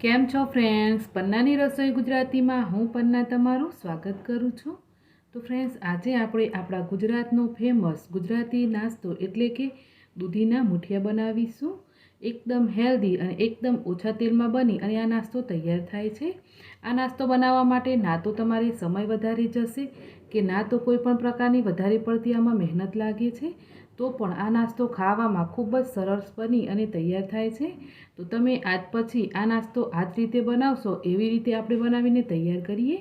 કેમ છો ફ્રેન્ડ્સ પન્નાની રસોઈ ગુજરાતીમાં હું પન્ના તમારું સ્વાગત કરું છું. તો ફ્રેન્ડ્સ આજે આપણે આપણા ગુજરાતનો ફેમસ ગુજરાતી નાસ્તો એટલે કે દૂધીના મુઠિયા બનાવીશું. એકદમ હેલ્ધી અને એકદમ ઓછા તેલમાં બની અને આ નાસ્તો તૈયાર થાય છે. આ નાસ્તો બનાવવા માટે ના તો તમારે સમય વધારે જશે કે ના તો કોઈ પણ પ્રકારની વધારે પડતી આમાં મહેનત લાગે છે? તો પણ આ નાસ્તો ખાવામાં ખૂબ જ સરસ બની અને તૈયાર થાય છે. તો તમે આજ પછી આ નાસ્તો આ જ રીતે બનાવશો, એવી રીતે આપણે બનાવીને તૈયાર કરીએ?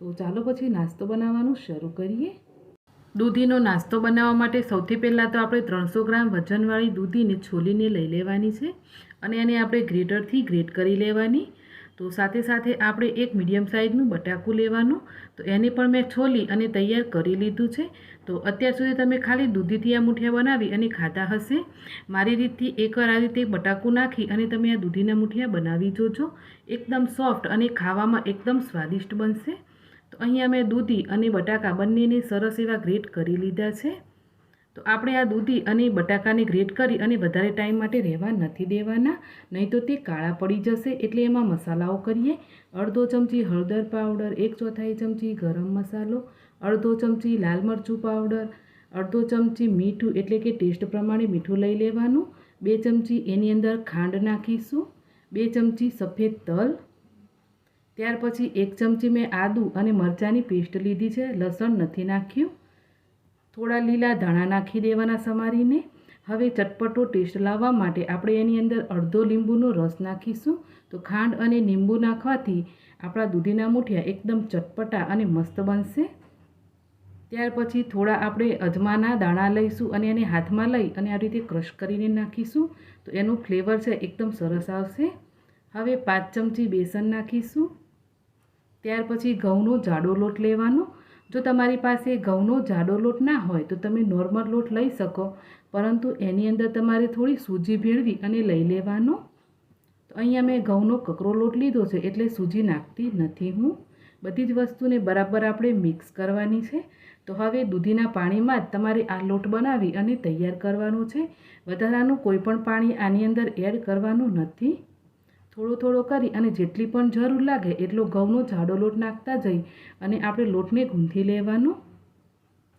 તો ચાલો પછી નાસ્તો બનાવવાનું શરૂ કરીએ. દૂધીનો નાસ્તો બનાવવા માટે સૌથી પહેલાં તો આપણે ત્રણસો ગ્રામ વજનવાળી દૂધીને છોલીને લઈ લેવાની છે અને એને આપણે ગ્રેટરથી ગ્રેટ કરી લેવાની. તો સાથે સાથે આપણે એક મીડિયમ સાઇઝનું બટાકું લેવાનું. તો એને પણ મેં છોલી અને તૈયાર કરી લીધું છે. તો અત્યાર સુધી તમે ખાલી દૂધીથી આ મુઠિયા બનાવી અને ખાધા હશે. મારી રીતથી એકવાર આ રીતે બટાકું નાખી અને તમે આ દૂધીના મુઠિયા બનાવી જોજો. એકદમ સોફ્ટ અને ખાવામાં એકદમ સ્વાદિષ્ટ બનશે. તો અહીંયા મેં દૂધી અને બટાકા બંનેને સરસ એવા ગ્રેટ કરી લીધા છે. તો આપણે આ દૂધી અને બટાકાને ગ્રેટ કરી અને વધારે ટાઈમ માટે રહેવા નથી દેવાના, નહીં તો તે કાળા પડી જશે. એટલે એમાં મસાલાઓ કરીએ. અડધો ચમચી હળદર પાવડર, એક ચોથાઈ ચમચી ગરમ મસાલો, અડધો ચમચી લાલ મરચું પાવડર, અડધો ચમચી મીઠું એટલે કે ટેસ્ટ પ્રમાણે મીઠું લઈ લેવાનું. બે ચમચી એની અંદર ખાંડ નાખીશું. બે ચમચી સફેદ તલ. ત્યાર પછી એક ચમચી મેં આદું અને મરચાંની પેસ્ટ લીધી છે. લસણ નથી નાખ્યું. થોડા લીલા ધાણા નાખી દેવાના સમારીને હવે ચટપટો ટેસ્ટ લાવવા માટે આપણે એની અંદર અડધો લીંબુનો રસ નાખીશું. તો ખાંડ અને લીંબુ નાખવાથી આપણા દૂધીના મૂઠિયા એકદમ ચટપટા અને મસ્ત બનશે. ત્યાર પછી થોડા આપણે અજમાના દાણા લઈશું અને એને હાથમાં લઈ અને આ રીતે ક્રશ કરીને નાખીશું. તો એનું ફ્લેવર છે એકદમ સરસ આવશે. હવે પાંચ ચમચી બેસન નાખીશું. ત્યાર પછી ઘઉંનો જાડો લોટ લેવાનો. જો તમારી પાસે ઘઉંનો જાડો લોટ ના હોય, તો તમે નોર્મલ લોટ લઈ શકો, પરંતુ એની અંદર તમારે થોડી સૂજી ભેળવી અને લઈ લેવાનો. તો અહીંયા મેં ઘઉંનો કકરો લોટ લીધો છે, એટલે સૂજી નાખતી નથી હું. બધી જ વસ્તુને બરાબર આપણે મિક્સ કરવાની છે. તો હવે દૂધીના પાણીમાં જ તમારે આ લોટ બનાવી અને તૈયાર કરવાનો છે. વધારાનું કોઈ પણ પાણી આની અંદર એડ કરવાનું નથી. થોડો થોડો કરી અને જેટલી પણ જરૂર લાગે એટલો ઘઉંનો જાડો લોટ નાખતા જઈ અને આપણે લોટને ગૂંથી લેવાનો.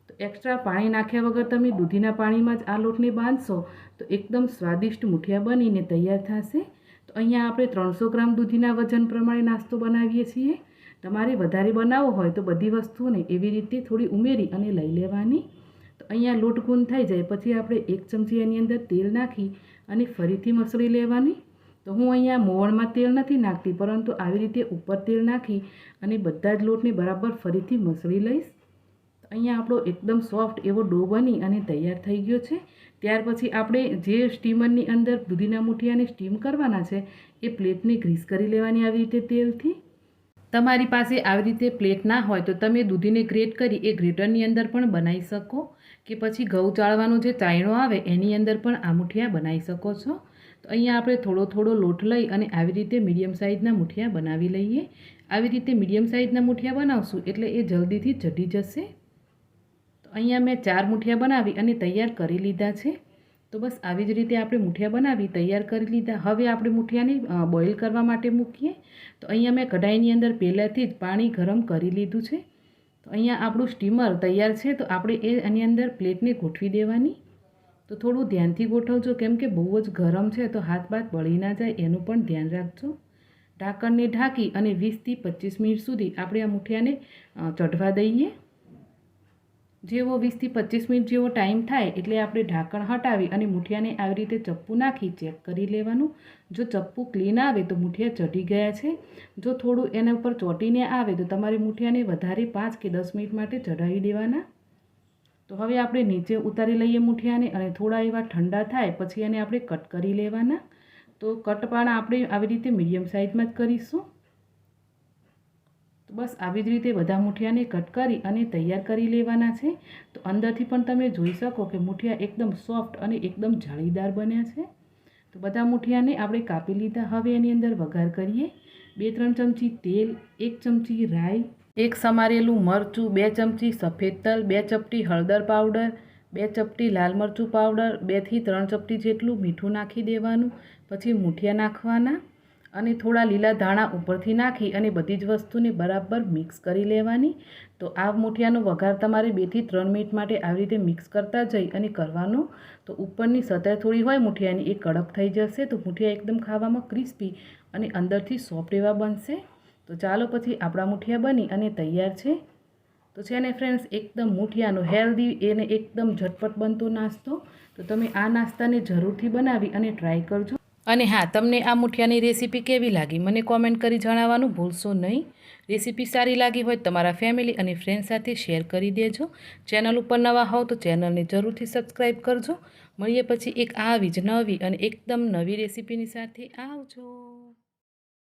તો એક્સ્ટ્રા પાણી નાખ્યા વગર તમે દૂધીના પાણીમાં જ આ લોટને બાંધશો તો એકદમ સ્વાદિષ્ટ મુઠિયા બનીને તૈયાર થશે. તો અહીંયા આપણે ત્રણસો ગ્રામ દૂધીના વજન પ્રમાણે નાસ્તો બનાવીએ છીએ. તમારે વધારે બનાવવો હોય તો બધી વસ્તુઓને એવી રીતે થોડી ઉમેરી અને લઈ લેવાની. તો અહીંયા લોટ ગુંદ થઈ જાય પછી આપણે એક ચમચી એની અંદર તેલ નાખી અને ફરીથી મસળી લેવાની. તો હું અહીંયા મોવણમાં તેલ નથી નાખતી, પરંતુ આવી રીતે ઉપર તેલ નાખી અને બધા જ લોટને બરાબર ફરીથી મસળી લઈશ. અહીંયા આપણો એકદમ સોફ્ટ એવો ડો બની અને તૈયાર થઈ ગયો છે. ત્યાર પછી આપણે જે સ્ટીમરની અંદર દૂધીના મુઠિયાને સ્ટીમ કરવાના છે, એ પ્લેટને ગ્રીસ કરી લેવાની આવી રીતે તેલથી. તમારી પાસે આવી રીતે પ્લેટ ના હોય તો તમે દૂધીને ગ્રેટ કરી એ ગ્રેટરની અંદર પણ બનાવી શકો. કે પછી ઘઉં ચાળવાનો જે ચાયણો આવે એની અંદર પણ આ મુઠિયા બનાવી શકો છો. અહીંયા આપણે થોડો થોડો લોટ લઈ અને આવી રીતે મીડિયમ સાઇઝના મુઠિયા બનાવી લઈએ. આવી રીતે મીડિયમ સાઇઝના મુઠિયા બનાવશું એટલે એ જલ્દીથી ચઢી જશે. તો અહીંયા મેં ચાર મુઠિયા બનાવી અને તૈયાર કરી લીધા છે. તો બસ આવી જ રીતે આપણે મુઠિયા બનાવી, તૈયાર કરી લીધા. હવે આપણે મુઠિયાને બોઇલ કરવા માટે મૂકીએ. તો અહીંયા મેં કઢાઈની અંદર પહેલાંથી જ પાણી ગરમ કરી લીધું છે. તો અહીંયા આપણું સ્ટીમર તૈયાર છે. તો આપણે એ એની અંદર પ્લેટને ગોઠવી દેવાની. તો થોડું ધ્યાનથી ગોઠવજો, કેમ કે બહુ જ ગરમ છે તો હાથ બાથ બળી ના જાય, એનું પણ ધ્યાન રાખજો. ઢાંકણને ઢાંકી અને વીસથી પચીસ મિનિટ સુધી આપણે આ મુઠિયાને ચઢવા દઈએ. જેવો વીસથી પચીસ મિનિટ જેવો ટાઈમ થાય એટલે આપણે ઢાંકણ હટાવી અને મુઠિયાને આવી રીતે ચપ્પુ નાખી ચેક કરી લેવાનું. જો ચપ્પુ ક્લીન આવે તો મુઠિયા ચઢી ગયા છે. જો થોડું એના ઉપર ચોટીને આવે તો તમારે મુઠિયાને વધારે પાંચ કે દસ મિનિટ માટે ચઢાવી દેવાના. તો હવે આપણે નીચે ઉતારી લઈએ મૂઠિયાને અને થોડા એવા ઠંડા થાય પછી એને આપણે કટ કરી લેવાના. તો કટ પણ આપણે આવી રીતે મીડિયમ સાઇઝમાં જ કરીશું. તો બસ આવી જ રીતે બધા મૂઠિયાને કટ કરી અને તૈયાર કરી લેવાના છે. તો અંદરથી પણ તમે જોઈ શકો કે મૂઠિયા એકદમ સોફ્ટ અને એકદમ જાળીદાર બન્યા છે. તો બધા મૂઠિયાને આપણે કાપી લીધા. હવે એની અંદર વઘાર કરીએ. બે ત્રણ ચમચી તેલ, એક ચમચી રાઈ એક સમારેલું મરચું, બે ચમચી સફેદ તલ, બે ચપટી હળદર પાવડર, બે ચપટી લાલ મરચું પાવડર, બેથી ત્રણ ચપટી જેટલું મીઠું નાખી દેવાનું, પછી મૂઠિયા નાખવાના અને થોડા લીલા ધાણા ઉપરથી નાખી અને બધી જ વસ્તુને બરાબર મિક્સ કરી લેવાની. તો આ મૂઠિયાનો વઘાર તમારે બેથી ત્રણ મિનિટ માટે આવી રીતે મિક્સ કરતા જઈ અને કરવાનો. તો ઉપરની સતહ થોડી હોય મૂઠિયાની એ કડક થઈ જશે, તો મૂઠિયા એકદમ ખાવામાં ક્રિસ્પી અને અંદરથી સોફ્ટ એવા બનશે. તો ચાલો પછી આપણા મુઠિયા બની અને તૈયાર છે. તો છે ને ફ્રેન્ડ્સ એકદમ મુઠિયાનો હેલ્ધી એને એકદમ ઝટપટ બનતો નાસ્તો. તો તમે આ નાસ્તાને જરૂરથી બનાવી અને ટ્રાય કરજો. અને હા, તમને આ મુઠિયાની રેસીપી કેવી લાગી મને કોમેન્ટ કરી જણાવવાનું ભૂલશો નહીં. રેસીપી સારી લાગી હોય તમારા ફેમિલી અને ફ્રેન્ડ સાથે શેર કરી દેજો. ચેનલ ઉપર નવા હોવ તો ચેનલને જરૂરથી સબસ્ક્રાઈબ કરજો. મળીએ પછી એક આવી જ નવી અને એકદમ નવી રેસીપીની સાથે આવજો.